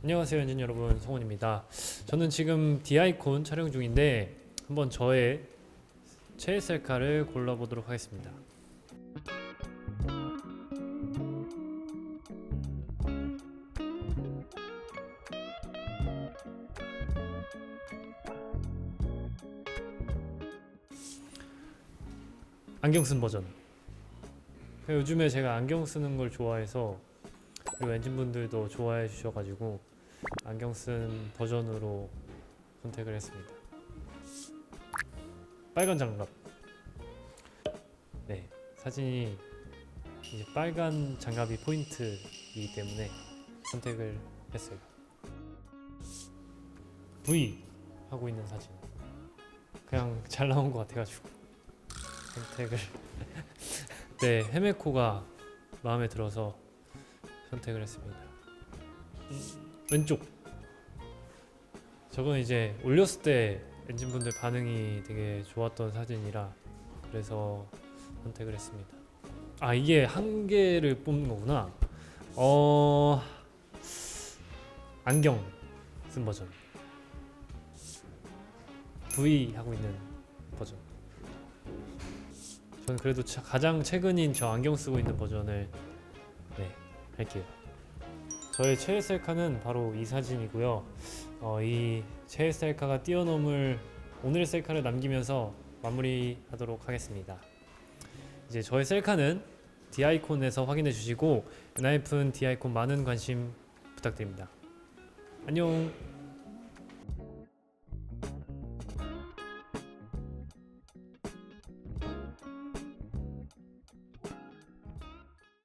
안녕하세요 엔진 여러분. 성훈입니다. 저는 지금 디아이콘 촬영 중인데 한번 저의 최애 셀카를 골라보도록 하겠습니다. 안경 쓴 버전. 요즘에 제가 안경 쓰는 걸 좋아해서 그리고 엔진분들도 좋아해 주셔가지고 안경 쓴 버전으로 선택을 했습니다. 빨간 장갑. 네, 사진이 이제 빨간 장갑이 포인트이기 때문에 선택을 했어요. V 하고 있는 사진. 그냥 잘 나온 것 같아가지고 선택을. 네, 헤메코가 마음에 들어서 선택을 했습니다. 음, 왼쪽. 저건 이제 올렸을 때 엔진분들 반응이 되게 좋았던 사진이라 그래서 선택을 했습니다. 아 이게 한 개를 뽑는 거구나. 어 안경 쓴 버전. V 하고 있는 버전. 저는 그래도 차- 가장 최근인 저 안경 쓰고 있는 버전을 네 할게요. 저의 최애 셀카는 바로 이 사진이고요. 어, 이 최애 셀카가 뛰어넘을 오늘의 셀카를 남기면서 마무리하도록 하겠습니다. 이제 저의 셀카는 디아이콘에서 확인해 주시고 엔하이픈 디아이콘 많은 관심 부탁드립니다. 안녕.